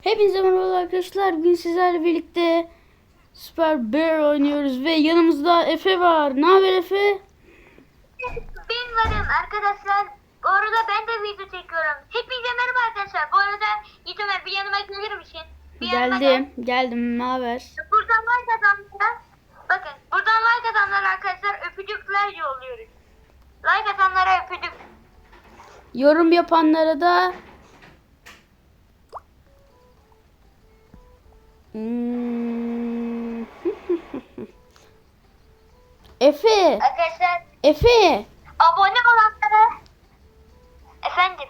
Hepinize merhaba arkadaşlar. Bugün sizlerle birlikte Super Bear oynuyoruz ve yanımızda Efe var. Ne haber Efe? Ben varım arkadaşlar. Bu arada ben de video çekiyorum. Hepinize merhaba arkadaşlar. Bu arada YouTube'a bir yanıma gelir misin? Bir yanıma gel. Geldim. Geldim. Ne haber? Buradan like atanlara bakın buradan like atanlara arkadaşlar öpücükler yolluyoruz. Like atanlara öpücük. Yorum yapanlara da Efe, Arkadaşlar Efe. abone olanlara efendim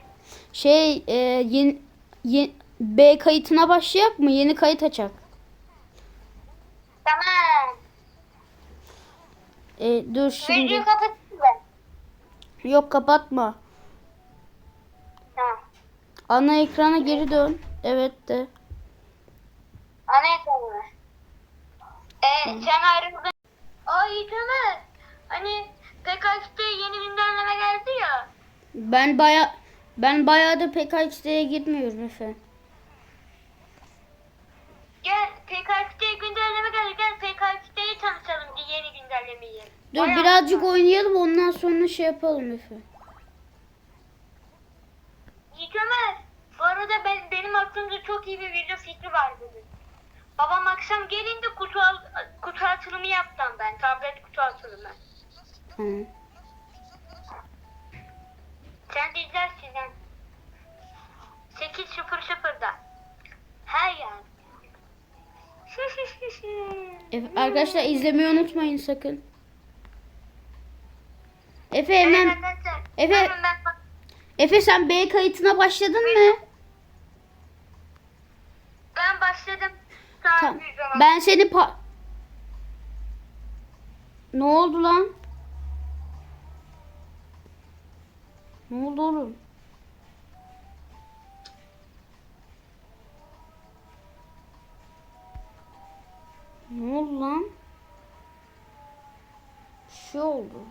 Şey, e, yeni, ye- B kayıtına başlayak mı? Yeni kayıt açak. tamam. E, dur şimdi. Videoyu kapatayım ben. Yok kapatma. Tamam. Ana ekrana geri dön. Evet de. Ana ekranı. Ee, sen ayrıldın. Ay Ömer. Hani PKX'de yeni güncelleme geldi ya. Ben baya ben bayağıdır PKX'ye gitmiyorum Efe. Gel PKX'de güncelleme geldi. Gel PKX'deyi tanışalım diye yeni güncellemeyi. Dur Bayağı- birazcık oynayalım ondan sonra şey yapalım Efe. Yiğit Ömer. Bu arada ben, benim aklımda çok iyi bir video fikri var bugün. Babam akşam gelince kutu, al, kutu açılımı yaptım ben. Tablet kutu açılımı. Tamam. Sen de izlersin sen. 8.00'da. Her yer. Efe, arkadaşlar izlemeyi unutmayın sakın. Efe hemen. Efe- Efe sen B kayıtına başladın mı? Ben başladım. Tamam. Ben seni pa Ne oldu lan? Ne oldu oğlum? Ne oldu lan? Bir şey oldu.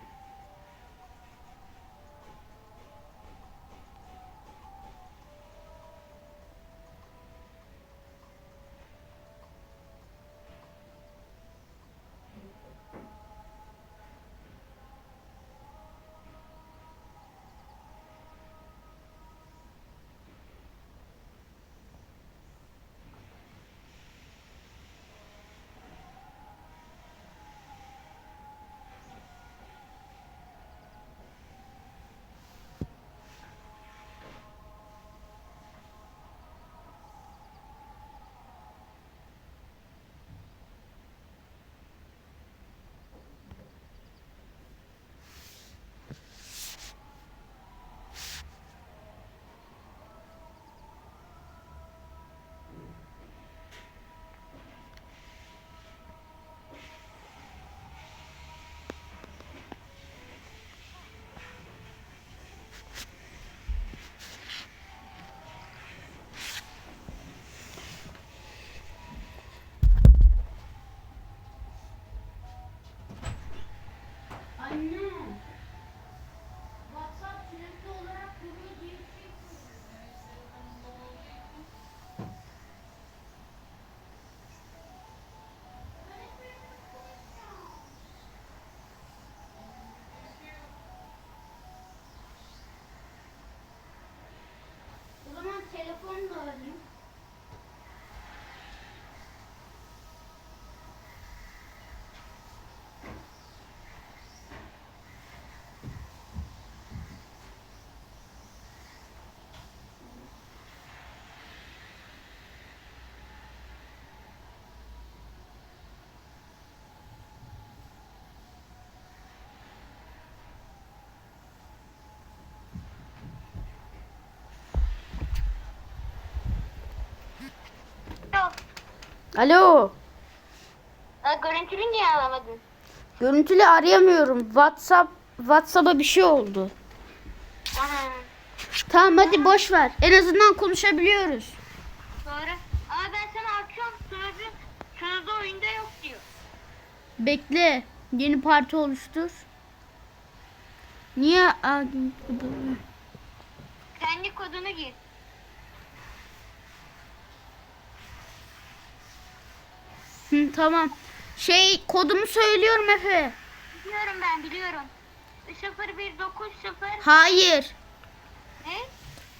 Alo. Ha, görüntülü niye alamadın? Görüntülü arayamıyorum. WhatsApp WhatsApp'a bir şey oldu. Aha. Tamam hadi boş ver. En azından konuşabiliyoruz. Doğru. Ama ben sana akşam sözü sözde oyunda yok diyor. Bekle. Yeni parti oluştur. Niye? Aa, Kendi kodunu gir. Hı, tamam. Şey kodumu söylüyorum Efe. Biliyorum ben biliyorum. 0190 Hayır. ne?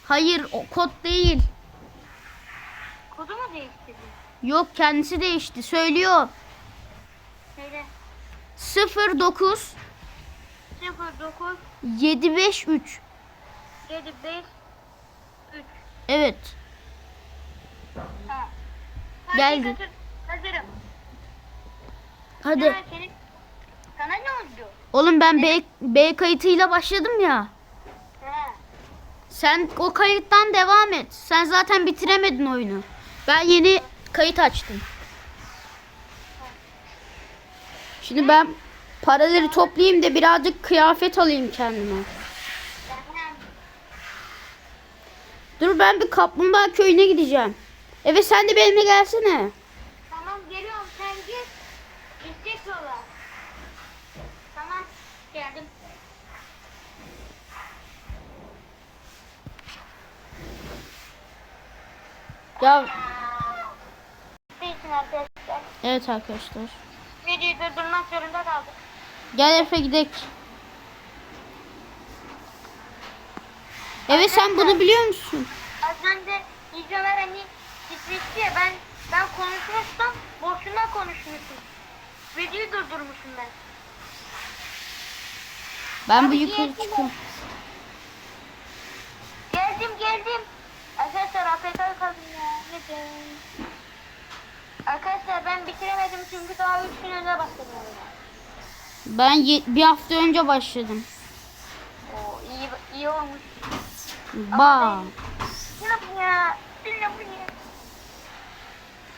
Hayır o kod değil. Kodu mu değiştirdin? Yok kendisi değişti. Söylüyor. Söyle. 09 09 753. 75 3 Evet. Ha. Geldi. Hazır- Hazırım. Hadi. Ya senin... Sana ne oldu? Oğlum ben B, B kayıtıyla başladım ya. Ha. Sen o kayıttan devam et. Sen zaten bitiremedin oyunu. Ben yeni kayıt açtım. Şimdi ben paraları toplayayım da birazcık kıyafet alayım kendime. Dur ben bir kaplumbağa köyüne gideceğim. Evet sen de benimle gelsene. Tamam geliyorum sen git. Gidecek yola. Tamam geldim. Ya arkadaşlar. evet arkadaşlar. Videoyu durdurmak zorunda kaldık. Gel Efe gidelim. Evet sen bunu biliyor musun? Az önce İlgamer hani titreşti ya ben ben konuşmuştum boşuna konuşmuşum. Videoyu durdurmuşum ben. Ben bu Abi yukarı niye çıkıyorum. Geldim geldim. Arkadaşlar APK kaldım ya. Neden? Arkadaşlar ben bitiremedim çünkü daha 3 gün önce başladım. Ben bir hafta önce başladım. Oo iyi iyi olmuş. Ba. Ne bu ya? Ne bu ya?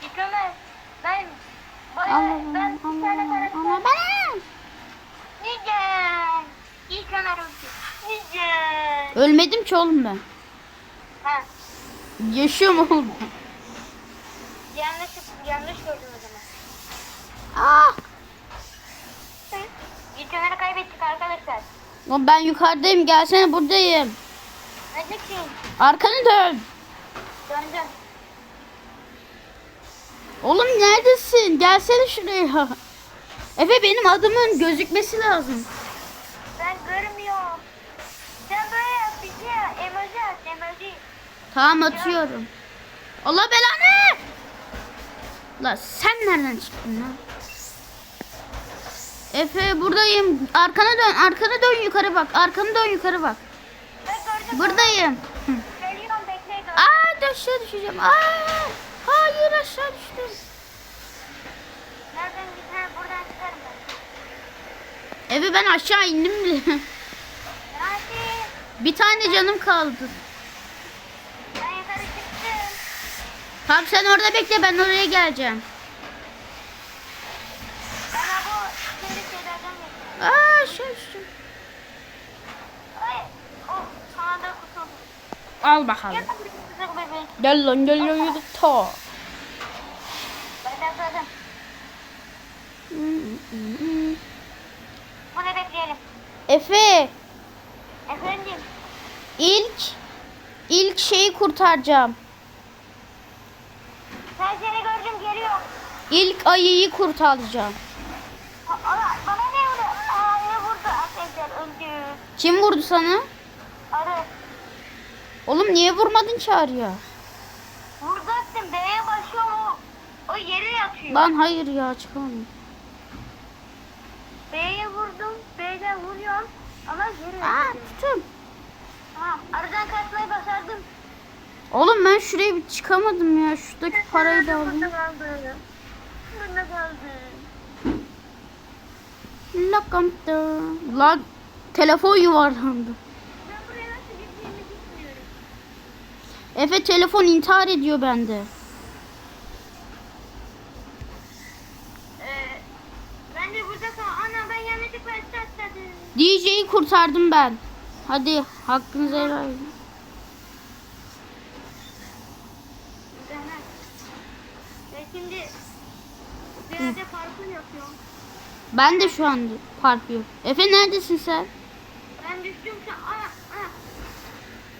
İlgamer ben ben? İlk Ömer öldü. Neden? Ölmedim ki oğlum ben. Ha, Yaşıyorum oğlum. yanlış, yanlış gördüm o zaman. Ah! Ömer'i kaybettik arkadaşlar. Oğlum ben yukarıdayım gelsene buradayım. Neredesin? Arkanı dön. Döndüm. Oğlum neredesin? Gelsene şuraya. Efe benim adımın gözükmesi lazım. Ben görmüyorum. Sen böyle yap bize. Emoji at, emoji. Tamam atıyorum. Allah belanı! La sen nereden çıktın lan? Efe buradayım. Arkana dön. Arkana dön yukarı bak. Arkana dön yukarı bak. Buradayım. Geliyorum bekle. Aa aşağı düşeceğim. Aa! Hayır aşağı düştüm. Nereden? Ha, buradan çıkarım ben. Efe ben aşağı indim bile. Bir tane canım kaldı. Ben yukarı çıktım. Tamam sen orada bekle ben oraya geleceğim. Aa aşağı düştüm. Al bakalım. Gel lan gel lan yürü ta. Ben de hazırım. Bunu bekleyelim. Efe Efendim. ilk ilk şeyi kurtaracağım. Ben seni gördüm geliyor. İlk ayıyı kurtaracağım. Aa, bana ne oldu? Aa, ne vurdu? Arkadaşlar öldü. Kim vurdu sana? Arı. Oğlum niye vurmadın? Vurdu attım. B'ye basıyor o. O yere yatıyor. Lan hayır ya çıkamıyorum. Ama yere Aa yatıyor. tutun. Tamam. Aradan kaçmayı başardım. Oğlum ben şuraya bir çıkamadım ya. Şuradaki parayı da alayım. Burada kaldı. Burada kaldı. Lakamda. Lan telefon yuvarlandı. Ben buraya nasıl gittiğimi bilmiyorum. Efe telefon intihar ediyor bende. Ee, ben de burada kal. Ana ben yanlışlıkla aşağı atladım. DJ'yi kurtardım ben. Hadi hakkınızı helal edin. Şimdi bir yerde parkur yapıyorum. Ben de şu anda park yok. Efe neredesin sen? Ben düştüm şu an. Ana, ana.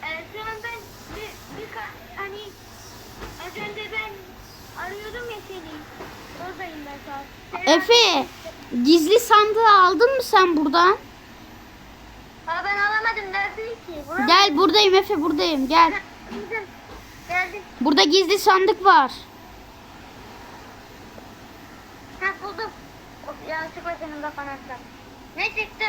Ee, şu an ben bir, bir hani az önce ben arıyordum ya seni. Oradayım ben sağ Efe gizli sandığı aldın mı sen buradan? Aa ben alamadım neredeyim ki? Burası Gel buradayım Efe buradayım gel. Geldim. Burada gizli sandık var. Ha buldum. Of yanlışlıkla senin kafana. Ne çıktı?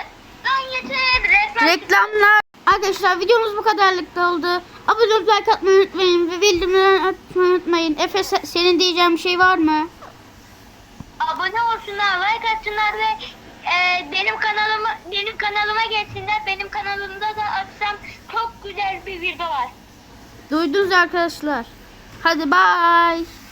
Lan yeter. Reklam. Reklamlar. Arkadaşlar videomuz bu kadarlıkta oldu. Abone olup like atmayı unutmayın ve bildirimleri açmayı unutmayın. Efe se- senin diyeceğin bir şey var mı? Abone olsunlar, like atsınlar ve e, benim kanalıma benim kanalıma gelsinler. Benim kanalımda da akşam çok güzel bir video var. Duydunuz arkadaşlar. Hadi bye.